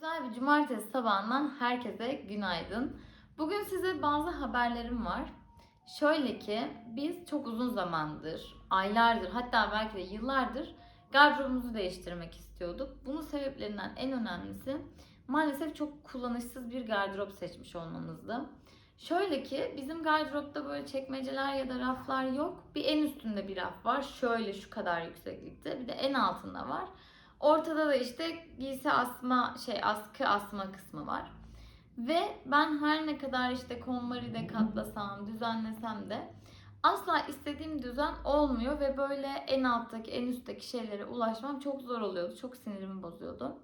Güzel bir cumartesi sabahından herkese günaydın. Bugün size bazı haberlerim var. Şöyle ki biz çok uzun zamandır, aylardır hatta belki de yıllardır gardırobumuzu değiştirmek istiyorduk. Bunun sebeplerinden en önemlisi maalesef çok kullanışsız bir gardırop seçmiş olmamızdı. Şöyle ki bizim gardıropta böyle çekmeceler ya da raflar yok. Bir en üstünde bir raf var. Şöyle şu kadar yükseklikte. Bir de en altında var. Ortada da işte giysi asma şey askı asma kısmı var. Ve ben her ne kadar işte konmari de katlasam, düzenlesem de asla istediğim düzen olmuyor ve böyle en alttaki, en üstteki şeylere ulaşmam çok zor oluyordu. Çok sinirimi bozuyordu.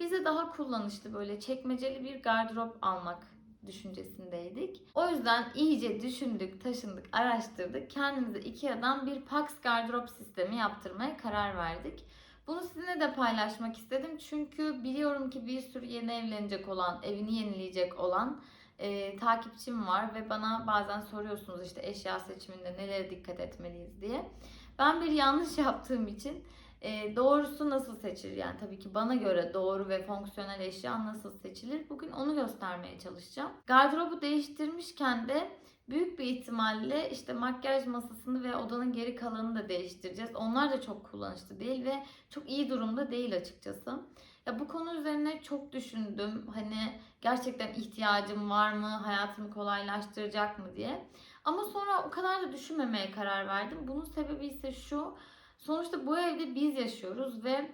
Bize daha kullanışlı böyle çekmeceli bir gardırop almak düşüncesindeydik. O yüzden iyice düşündük, taşındık, araştırdık. Kendimize Ikea'dan bir Pax gardırop sistemi yaptırmaya karar verdik. Bunu sizinle de paylaşmak istedim çünkü biliyorum ki bir sürü yeni evlenecek olan, evini yenileyecek olan e, takipçim var ve bana bazen soruyorsunuz işte eşya seçiminde nelere dikkat etmeliyiz diye. Ben bir yanlış yaptığım için e, doğrusu nasıl seçilir yani tabii ki bana göre doğru ve fonksiyonel eşya nasıl seçilir bugün onu göstermeye çalışacağım. Gardırobu değiştirmişken de büyük bir ihtimalle işte makyaj masasını ve odanın geri kalanını da değiştireceğiz. Onlar da çok kullanışlı değil ve çok iyi durumda değil açıkçası. Ya bu konu üzerine çok düşündüm. Hani gerçekten ihtiyacım var mı? Hayatımı kolaylaştıracak mı diye. Ama sonra o kadar da düşünmemeye karar verdim. Bunun sebebi ise şu. Sonuçta bu evde biz yaşıyoruz ve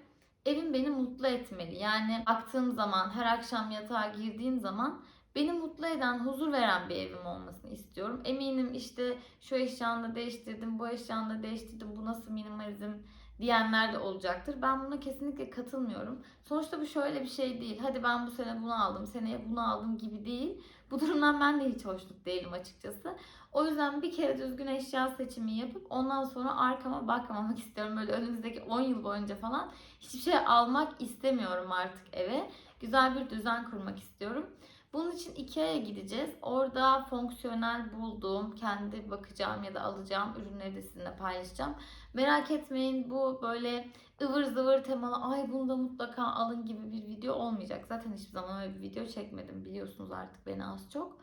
evim beni mutlu etmeli. Yani baktığım zaman, her akşam yatağa girdiğim zaman beni mutlu eden, huzur veren bir evim olmasını istiyorum. Eminim işte şu eşyanı da değiştirdim, bu eşyanı da değiştirdim, bu nasıl minimalizm diyenler de olacaktır. Ben buna kesinlikle katılmıyorum. Sonuçta bu şöyle bir şey değil. Hadi ben bu sene bunu aldım, seneye bunu aldım gibi değil. Bu durumdan ben de hiç hoşnut değilim açıkçası. O yüzden bir kere düzgün eşya seçimi yapıp ondan sonra arkama bakmamak istiyorum. Böyle önümüzdeki 10 yıl boyunca falan hiçbir şey almak istemiyorum artık eve. Güzel bir düzen kurmak istiyorum. Bunun için Ikea'ya gideceğiz. Orada fonksiyonel bulduğum, kendi bakacağım ya da alacağım ürünleri de sizinle paylaşacağım. Merak etmeyin bu böyle ıvır zıvır temalı ay bunu da mutlaka alın gibi bir video olmayacak. Zaten hiçbir zaman öyle bir video çekmedim biliyorsunuz artık beni az çok.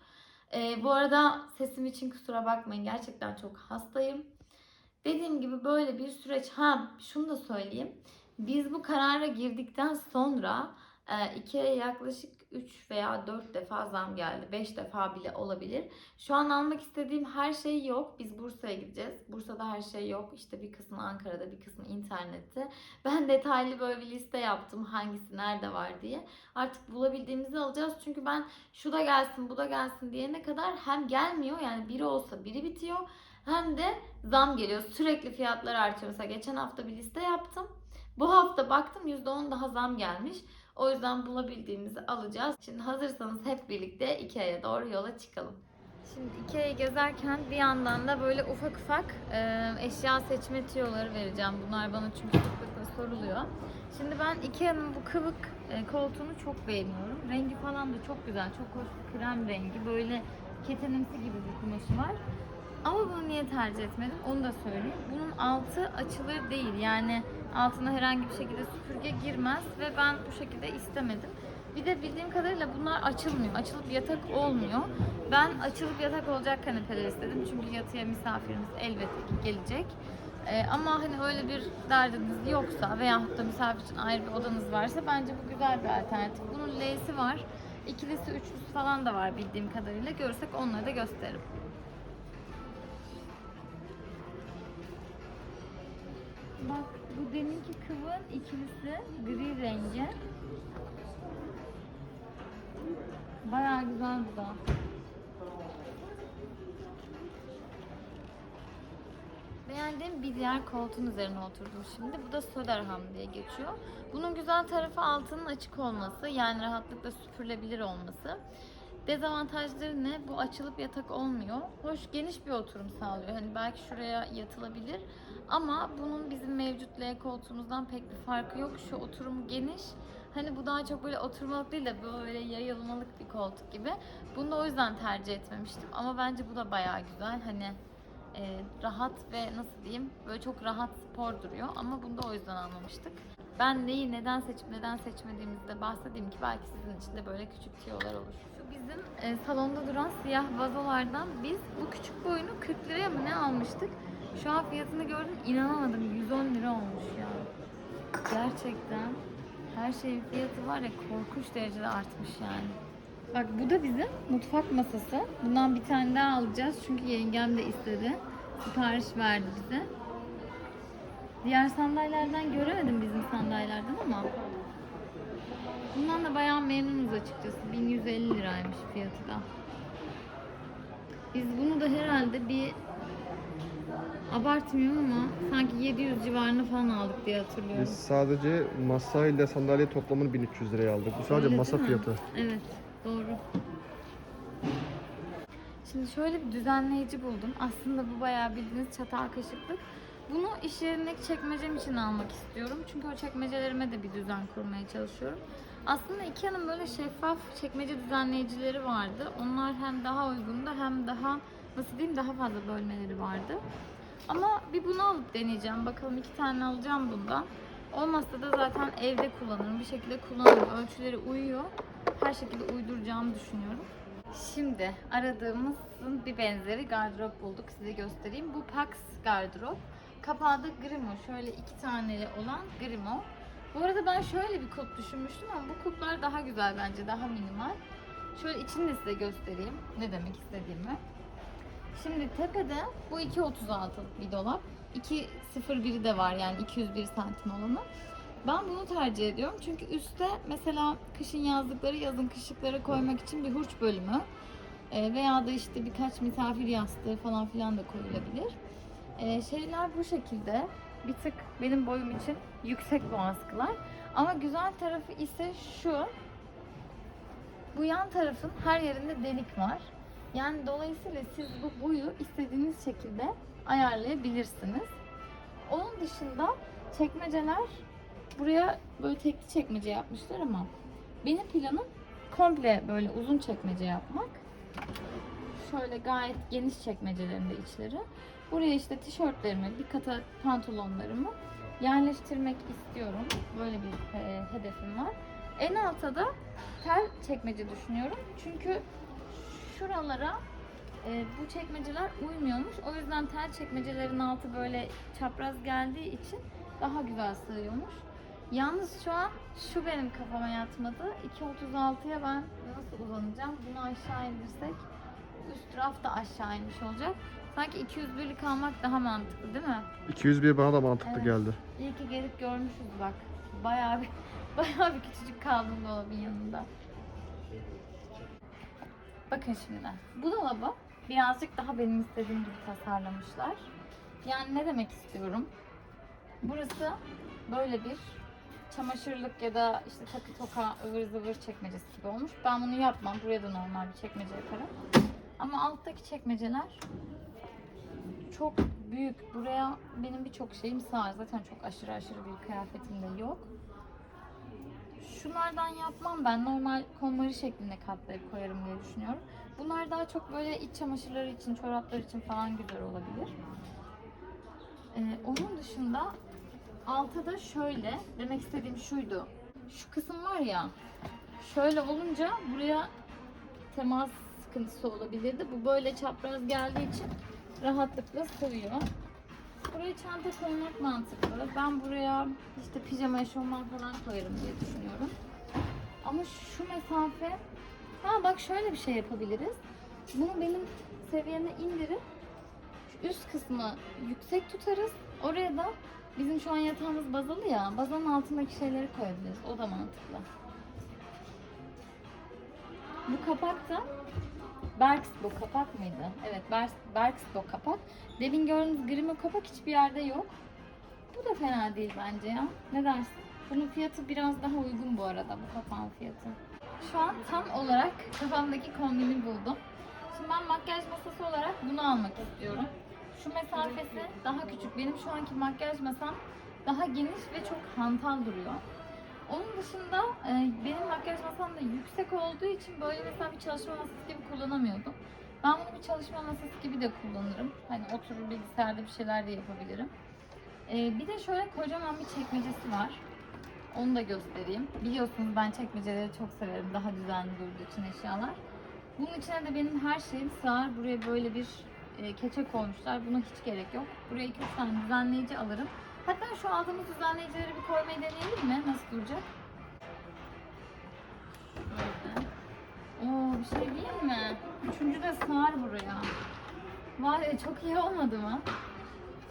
Ee, bu arada sesim için kusura bakmayın gerçekten çok hastayım. Dediğim gibi böyle bir süreç. Ha şunu da söyleyeyim. Biz bu karara girdikten sonra e, Ikea'ya yaklaşık 3 veya 4 defa zam geldi. 5 defa bile olabilir. Şu an almak istediğim her şey yok. Biz Bursa'ya gideceğiz. Bursa'da her şey yok. İşte bir kısmı Ankara'da, bir kısmı internette. Ben detaylı böyle bir liste yaptım. Hangisi nerede var diye. Artık bulabildiğimizi alacağız. Çünkü ben şu da gelsin, bu da gelsin diyene kadar hem gelmiyor yani biri olsa biri bitiyor. Hem de zam geliyor. Sürekli fiyatlar artıyor. Mesela geçen hafta bir liste yaptım. Bu hafta baktım %10 daha zam gelmiş. O yüzden bulabildiğimizi alacağız. Şimdi hazırsanız hep birlikte Ikea'ya doğru yola çıkalım. Şimdi Ikea'yı gezerken bir yandan da böyle ufak ufak e, eşya seçme tüyoları vereceğim. Bunlar bana çünkü sıklıkla soruluyor. Şimdi ben Ikea'nın bu kıvık e, koltuğunu çok beğeniyorum. Rengi falan da çok güzel. Çok hoş bir krem rengi. Böyle ketenimsi gibi bir kumaşı var. Ama bunu niye tercih etmedim onu da söyleyeyim. Bunun altı açılır değil. Yani altına herhangi bir şekilde süpürge girmez ve ben bu şekilde istemedim. Bir de bildiğim kadarıyla bunlar açılmıyor. Açılıp yatak olmuyor. Ben açılıp yatak olacak kanepeler istedim. Çünkü yatıya misafirimiz elbette ki gelecek. Ee, ama hani öyle bir derdiniz yoksa veyahut da misafir için ayrı bir odanız varsa bence bu güzel bir alternatif. Bunun L'si var. İkilisi, üçlüsü falan da var bildiğim kadarıyla. Görürsek onları da gösteririm. Bak bu deminki kıvın ikilisi gri rengi. Bayağı güzel bu da. Beğendiğim bir diğer koltuğun üzerine oturdum şimdi. Bu da Söderham diye geçiyor. Bunun güzel tarafı altının açık olması. Yani rahatlıkla süpürülebilir olması. Dezavantajları ne? Bu açılıp yatak olmuyor. Hoş geniş bir oturum sağlıyor. Hani belki şuraya yatılabilir. Ama bunun bizim mevcut L koltuğumuzdan pek bir farkı yok. Şu oturum geniş. Hani bu daha çok böyle oturmalık değil de böyle yayılmalık bir koltuk gibi. Bunu da o yüzden tercih etmemiştim. Ama bence bu da bayağı güzel. Hani e, rahat ve nasıl diyeyim böyle çok rahat spor duruyor. Ama bunu da o yüzden almamıştık. Ben neyi neden seçip neden seçmediğimizi de bahsedeyim ki belki sizin için de böyle küçük tiyolar olur. Bizim e, salonda duran siyah vazolardan biz bu küçük boyunu 40 liraya mı ne almıştık? Şu an fiyatını gördüm inanamadım 110 lira olmuş ya. Gerçekten her şeyin fiyatı var ya korkunç derecede artmış yani. Bak bu da bizim mutfak masası. Bundan bir tane daha alacağız çünkü yengem de istedi. Sipariş verdi bize. Diğer sandalyelerden göremedim bizim sandalyelerden ama bundan da bayağı memnunuz açıkçası. 1150 liraymış fiyatı da. Biz bunu da herhalde bir abartmıyorum ama sanki 700 civarında falan aldık diye hatırlıyorum. Biz sadece masa ile sandalye toplamını 1300 liraya aldık. Bu sadece Öyle masa değil mi? fiyatı. Evet, doğru. Şimdi şöyle bir düzenleyici buldum. Aslında bu bayağı bildiğiniz çatal kaşıklık. Bunu iş yerindeki çekmecem için almak istiyorum. Çünkü o çekmecelerime de bir düzen kurmaya çalışıyorum. Aslında Ikea'nın böyle şeffaf çekmece düzenleyicileri vardı. Onlar hem daha uygundu hem daha nasıl diyeyim daha fazla bölmeleri vardı. Ama bir bunu alıp deneyeceğim. Bakalım iki tane alacağım bundan. Olmazsa da zaten evde kullanırım. Bir şekilde kullanırım. Ölçüleri uyuyor. Her şekilde uyduracağımı düşünüyorum. Şimdi aradığımızın bir benzeri gardırop bulduk. Size göstereyim. Bu Pax gardırop. Kapağı da Grimo. Şöyle iki taneli olan Grimo. Bu arada ben şöyle bir kulp düşünmüştüm ama bu kulplar daha güzel bence. Daha minimal. Şöyle içini de size göstereyim. Ne demek istediğimi. Şimdi tepede bu 2.36'lık bir dolap. 2.01'i de var yani 201 santim olanı. Ben bunu tercih ediyorum çünkü üstte mesela kışın yazlıkları yazın kışlıklara koymak için bir hurç bölümü e, veya da işte birkaç misafir yastığı falan filan da koyulabilir. E, şeyler bu şekilde bir tık benim boyum için yüksek bu askılar. Ama güzel tarafı ise şu. Bu yan tarafın her yerinde delik var. Yani dolayısıyla siz bu boyu istediğiniz şekilde ayarlayabilirsiniz. Onun dışında çekmeceler buraya böyle tekli çekmece yapmışlar ama benim planım komple böyle uzun çekmece yapmak. Şöyle gayet geniş çekmecelerinde içleri. Buraya işte tişörtlerimi, bir kata pantolonlarımı yerleştirmek istiyorum. Böyle bir e, hedefim var. En alta da tel çekmece düşünüyorum. Çünkü şuralara e, bu çekmeceler uymuyormuş. O yüzden tel çekmecelerin altı böyle çapraz geldiği için daha güzel sığıyormuş. Yalnız şu an şu benim kafama yatmadı. 2.36'ya ben nasıl uzanacağım? Bunu aşağı indirsek üst raf da aşağı inmiş olacak. Sanki 201'lik almak daha mantıklı değil mi? 201 bana da mantıklı Evet. geldi. İyi ki gelip görmüşüz bak. Bayağı bir bayağı bir küçücük kaldım dolabın yanında. Bakın şimdi. Bu dolabı birazcık daha benim istediğim gibi tasarlamışlar. Yani ne demek istiyorum? Burası böyle bir çamaşırlık ya da işte takı toka ıvır zıvır çekmecesi gibi olmuş. Ben bunu yapmam. Buraya da normal bir çekmece yaparım. Ama alttaki çekmeceler çok büyük. Buraya benim birçok şeyim sığar. Zaten çok aşırı aşırı bir kıyafetim de yok. Şunlardan yapmam ben. Normal konmari şeklinde katlayıp koyarım diye düşünüyorum. Bunlar daha çok böyle iç çamaşırları için, çoraplar için falan güzel olabilir. Ee, onun dışında altta da şöyle, demek istediğim şuydu. Şu kısım var ya, şöyle olunca buraya temas sıkıntısı olabilirdi. Bu böyle çapraz geldiği için rahatlıkla sığıyor. Buraya çanta koymak mantıklı. Ben buraya işte pijama eşofman falan koyarım diye düşünüyorum. Ama şu mesafe... Ha bak şöyle bir şey yapabiliriz. Bunu benim seviyeme indirip üst kısmı yüksek tutarız. Oraya da bizim şu an yatağımız bazalı ya. Bazanın altındaki şeyleri koyabiliriz. O da mantıklı. Bu kapak da Berksbo kapak mıydı? Evet Berks- Berksbo kapak. Demin gördüğünüz Grimo kapak hiçbir yerde yok. Bu da fena değil bence ya. Ne dersin? Bunun fiyatı biraz daha uygun bu arada bu kapağın fiyatı. Şu an tam olarak kafamdaki kombini buldum. Şimdi ben makyaj masası olarak bunu almak istiyorum. Şu mesafesi daha küçük. Benim şu anki makyaj masam daha geniş ve çok hantal duruyor. Onun dışında e, benim makyaj masam da yüksek olduğu için böyle mesela bir çalışma masası gibi kullanamıyordum. Ben bunu bir çalışma masası gibi de kullanırım. Hani oturur bilgisayarda bir şeyler de yapabilirim. E, bir de şöyle kocaman bir çekmecesi var. Onu da göstereyim. Biliyorsunuz ben çekmeceleri çok severim. Daha düzenli durduğu için eşyalar. Bunun içine de benim her şeyim sığar. Buraya böyle bir e, keçe koymuşlar. Buna hiç gerek yok. Buraya 2-3 tane düzenleyici alırım. Hatta şu aldığımız düzenleyicileri bir koymayı deneyelim mi? Nasıl duracak? Böyle. Oo bir şey diyeyim mi? Üçüncü de sığar buraya. Var ya çok iyi olmadı mı?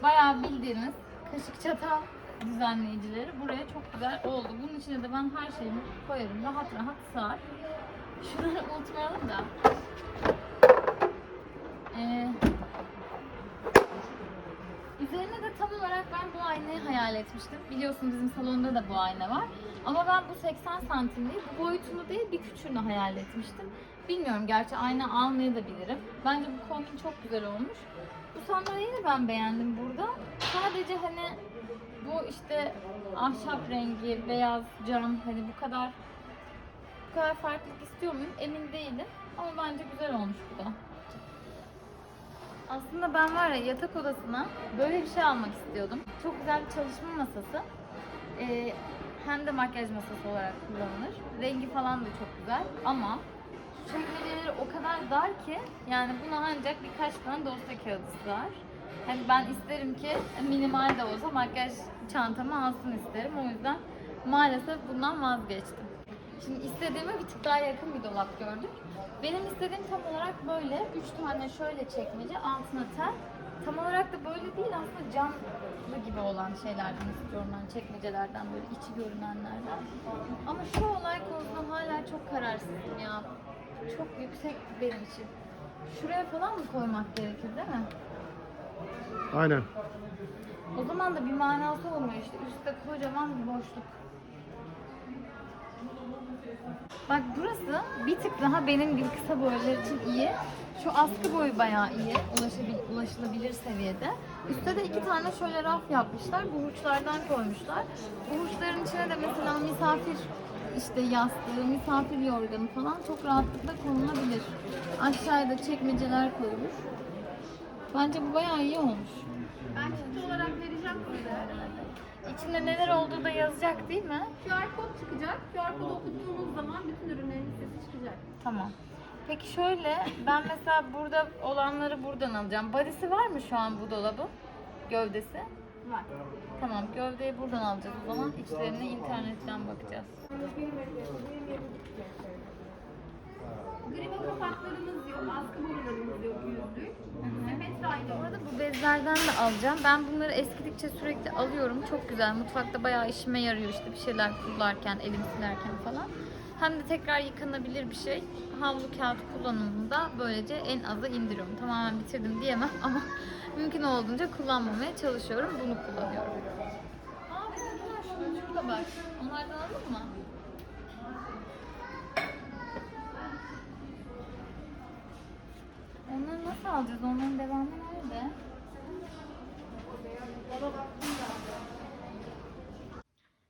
Bayağı bildiğiniz kaşık çatal düzenleyicileri buraya çok güzel oldu. Bunun içine de ben her şeyimi koyarım. Rahat rahat sığar. Şunları unutmayalım da. Ee, üzerine de tam olarak ben bu aynayı hayal etmiştim. Biliyorsunuz bizim salonda da bu ayna var. Ama ben bu 80 santim değil, bu boyutunu değil bir küçüğünü hayal etmiştim. Bilmiyorum gerçi ayna almayı da bilirim. Bence bu kombin çok güzel olmuş. Bu sandalyeyi de ben beğendim burada. Sadece hani bu işte ahşap rengi, beyaz cam hani bu kadar bu kadar farklılık istiyor muyum emin değilim. Ama bence güzel olmuş bu da. Aslında ben var ya yatak odasına böyle bir şey almak istiyordum. Çok güzel bir çalışma masası. Ee, hem de makyaj masası olarak kullanılır. Rengi falan da çok güzel ama çekmeceleri o kadar dar ki yani buna ancak birkaç tane dosya kağıdı sığar. Hani ben isterim ki minimal de olsa makyaj çantamı alsın isterim. O yüzden maalesef bundan vazgeçtim. Şimdi istediğime bir tık daha yakın bir dolap gördük. Benim istediğim tam olarak böyle. Üç tane şöyle çekmece, altına tel. Tam olarak da böyle değil aslında camlı gibi olan şeylerden istiyorum ben. Çekmecelerden böyle içi görünenlerden. Ama şu olay konusunda hala çok kararsızım ya. Çok yüksek benim için. Şuraya falan mı koymak gerekir değil mi? Aynen. O zaman da bir manası olmuyor işte. Üstte kocaman bir boşluk. Bak burası bir tık daha benim gibi kısa boylar için iyi. Şu askı boyu bayağı iyi. Ulaşabil, ulaşılabilir seviyede. Üstte de iki tane şöyle raf yapmışlar. Bu hurçlardan koymuşlar. Bu hurçların içine de mesela misafir işte yastığı, misafir yorganı falan çok rahatlıkla konulabilir. Aşağıya da çekmeceler koyulur. Bence bu bayağı iyi olmuş. Ben çıktı olarak vereceğim size. İçinde neler olduğu da yazacak değil mi? QR kod çıkacak. QR kodu okuttuğunuz zaman bütün ürünlerin listesi çıkacak. Tamam. Peki şöyle, ben mesela burada olanları buradan alacağım. Body'si var mı şu an bu dolabın? Gövdesi? Var. Tamam, gövdeyi buradan alacağız o zaman. İçlerine internetten bakacağız. Grime kapaklarımız yok, askı borularımız yok yüzlük. Bu arada bu bezlerden de alacağım. Ben bunları eskidikçe sürekli alıyorum. Çok güzel. Mutfakta bayağı işime yarıyor işte bir şeyler kullarken, elim silerken falan. Hem de tekrar yıkanabilir bir şey. Havlu kağıt kullanımında böylece en aza indiriyorum. Tamamen bitirdim diyemem ama mümkün olduğunca kullanmamaya çalışıyorum. Bunu kullanıyorum. Aa bizimkiler şurada, bak. Onlardan alalım mı? Onları nasıl alacağız? Onların devamı nerede?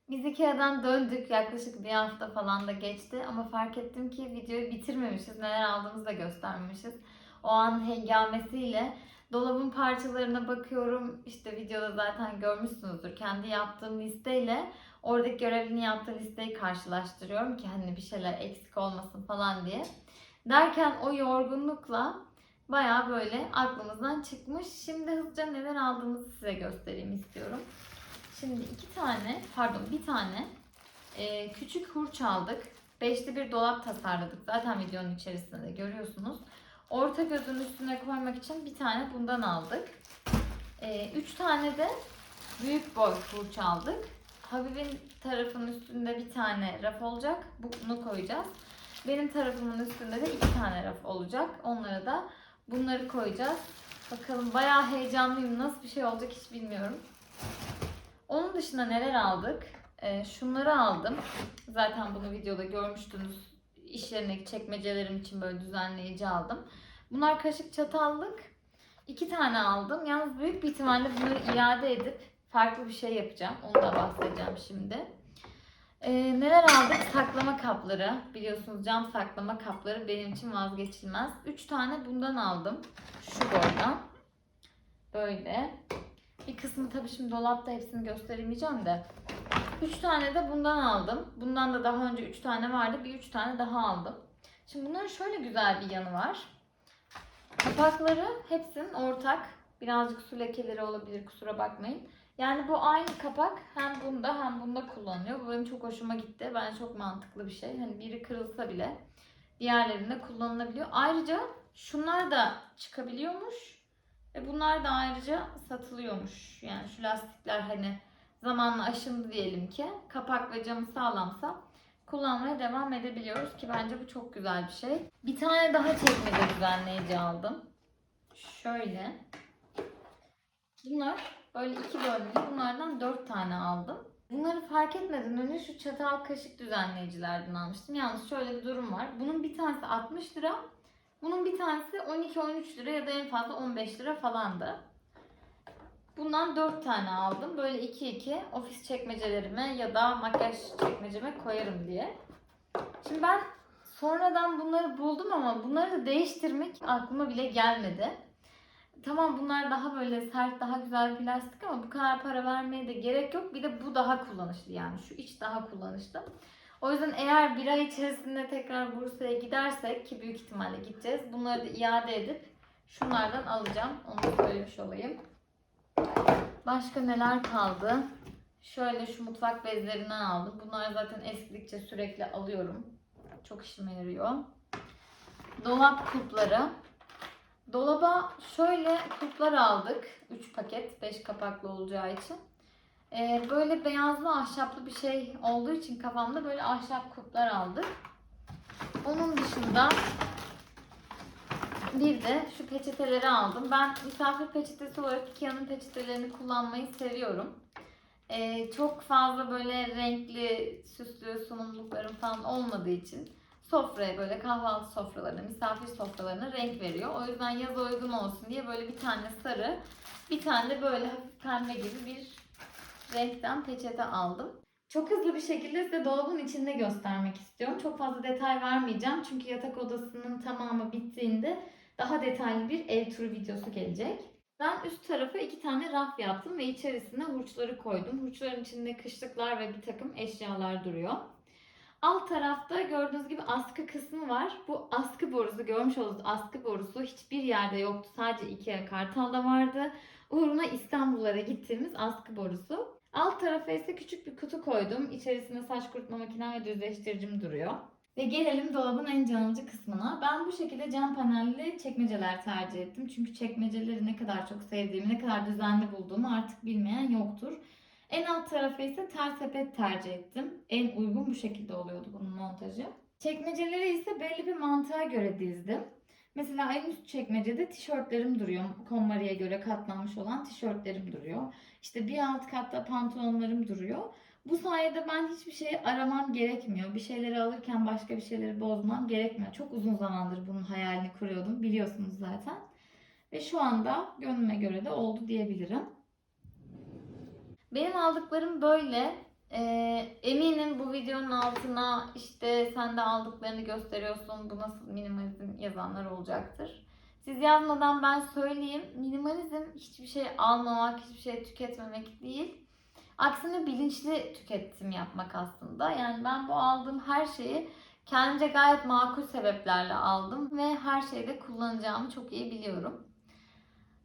Biz Ikea'dan döndük. Yaklaşık bir hafta falan da geçti. Ama fark ettim ki videoyu bitirmemişiz. Neler aldığımızı da göstermemişiz. O an hengamesiyle dolabın parçalarına bakıyorum. İşte videoda zaten görmüşsünüzdür. Kendi yaptığım listeyle oradaki görevini yaptığı listeyi karşılaştırıyorum ki hani bir şeyler eksik olmasın falan diye. Derken o yorgunlukla Bayağı böyle aklımızdan çıkmış. Şimdi hızlıca neler aldığımızı size göstereyim istiyorum. Şimdi iki tane, pardon bir tane e, küçük hurç aldık. Beşli bir dolap tasarladık. Zaten videonun içerisinde de görüyorsunuz. Orta gözün üstüne koymak için bir tane bundan aldık. E, üç tane de büyük boy hurç aldık. Habib'in tarafının üstünde bir tane raf olacak. Bunu koyacağız. Benim tarafımın üstünde de iki tane raf olacak. Onlara da Bunları koyacağız. Bakalım bayağı heyecanlıyım. Nasıl bir şey olacak hiç bilmiyorum. Onun dışında neler aldık? Ee, şunları aldım. Zaten bunu videoda görmüştünüz. İş çekmecelerim için böyle düzenleyici aldım. Bunlar kaşık çatallık. İki tane aldım. Yalnız büyük bir ihtimalle bunları iade edip farklı bir şey yapacağım. Onu da bahsedeceğim şimdi. Ee, neler aldık? Saklama kapları. Biliyorsunuz cam saklama kapları benim için vazgeçilmez. 3 tane bundan aldım. Şu boydan. Böyle. Bir kısmı tabii şimdi dolapta hepsini gösteremeyeceğim de. 3 tane de bundan aldım. Bundan da daha önce 3 tane vardı. Bir 3 tane daha aldım. Şimdi bunların şöyle güzel bir yanı var. Kapakları hepsinin ortak. Birazcık su lekeleri olabilir kusura bakmayın. Yani bu aynı kapak hem bunda hem bunda kullanılıyor. Bu benim çok hoşuma gitti. Bence çok mantıklı bir şey. Hani biri kırılsa bile diğerlerinde kullanılabiliyor. Ayrıca şunlar da çıkabiliyormuş. Ve bunlar da ayrıca satılıyormuş. Yani şu lastikler hani zamanla aşındı diyelim ki. Kapak ve camı sağlamsa kullanmaya devam edebiliyoruz ki bence bu çok güzel bir şey. Bir tane daha çekmece düzenleyici aldım. Şöyle. Bunlar böyle iki bölmeli. Bunlardan dört tane aldım. Bunları fark etmeden önce şu çatal kaşık düzenleyicilerden almıştım. Yalnız şöyle bir durum var. Bunun bir tanesi 60 lira. Bunun bir tanesi 12-13 lira ya da en fazla 15 lira falandı. Bundan 4 tane aldım. Böyle 2-2 ofis çekmecelerime ya da makyaj çekmeceme koyarım diye. Şimdi ben sonradan bunları buldum ama bunları da değiştirmek aklıma bile gelmedi. Tamam bunlar daha böyle sert, daha güzel plastik ama bu kadar para vermeye de gerek yok. Bir de bu daha kullanışlı yani. Şu iç daha kullanışlı. O yüzden eğer bir ay içerisinde tekrar Bursa'ya gidersek ki büyük ihtimalle gideceğiz. Bunları da iade edip şunlardan alacağım. Onu da söylemiş olayım. Başka neler kaldı? Şöyle şu mutfak bezlerinden aldım. Bunlar zaten eskidikçe sürekli alıyorum. Çok işime yarıyor. Dolap kulpları. Dolaba şöyle kulplar aldık. 3 paket 5 kapaklı olacağı için. Ee, böyle beyazlı ahşaplı bir şey olduğu için kafamda böyle ahşap kulplar aldık. Onun dışında bir de şu peçeteleri aldım. Ben misafir peçetesi olarak Ikea'nın peçetelerini kullanmayı seviyorum. Ee, çok fazla böyle renkli, süslü sunumluklarım falan olmadığı için sofraya böyle kahvaltı sofralarına, misafir sofralarına renk veriyor. O yüzden yaza uygun olsun diye böyle bir tane sarı, bir tane de böyle hafif pembe gibi bir renkten peçete aldım. Çok hızlı bir şekilde size dolabın içinde göstermek istiyorum. Çok fazla detay vermeyeceğim çünkü yatak odasının tamamı bittiğinde daha detaylı bir ev turu videosu gelecek. Ben üst tarafa iki tane raf yaptım ve içerisine hurçları koydum. Hurçların içinde kışlıklar ve bir takım eşyalar duruyor. Alt tarafta gördüğünüz gibi askı kısmı var. Bu askı borusu, görmüş olduğunuz askı borusu hiçbir yerde yoktu. Sadece Ikea Kartal'da vardı. Uğruna İstanbullara gittiğimiz askı borusu. Alt tarafa ise küçük bir kutu koydum. İçerisinde saç kurutma makinem ve düzleştiricim duruyor. Ve gelelim dolabın en canlıcı kısmına. Ben bu şekilde cam panelli çekmeceler tercih ettim. Çünkü çekmeceleri ne kadar çok sevdiğimi, ne kadar düzenli bulduğumu artık bilmeyen yoktur. En alt tarafa ise tel sepet tercih ettim. En uygun bu şekilde oluyordu bunun montajı. Çekmeceleri ise belli bir mantığa göre dizdim. Mesela en üst çekmecede tişörtlerim duruyor. KonMari'ye göre katlanmış olan tişörtlerim duruyor. İşte bir alt katta pantolonlarım duruyor. Bu sayede ben hiçbir şey aramam gerekmiyor. Bir şeyleri alırken başka bir şeyleri bozmam gerekmiyor. Çok uzun zamandır bunun hayalini kuruyordum. Biliyorsunuz zaten. Ve şu anda gönlüme göre de oldu diyebilirim. Benim aldıklarım böyle. Ee, eminim bu videonun altına işte sen de aldıklarını gösteriyorsun. Bu nasıl minimalizm yazanlar olacaktır. Siz yazmadan ben söyleyeyim. Minimalizm hiçbir şey almamak, hiçbir şey tüketmemek değil. Aksine bilinçli tüketim yapmak aslında. Yani ben bu aldığım her şeyi kendimce gayet makul sebeplerle aldım ve her şeyde kullanacağımı çok iyi biliyorum.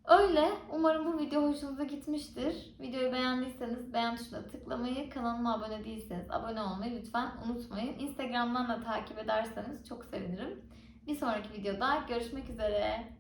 Öyle. Umarım bu video hoşunuza gitmiştir. Videoyu beğendiyseniz beğen tuşuna tıklamayı, kanalıma abone değilseniz abone olmayı lütfen unutmayın. Instagram'dan da takip ederseniz çok sevinirim. Bir sonraki videoda görüşmek üzere.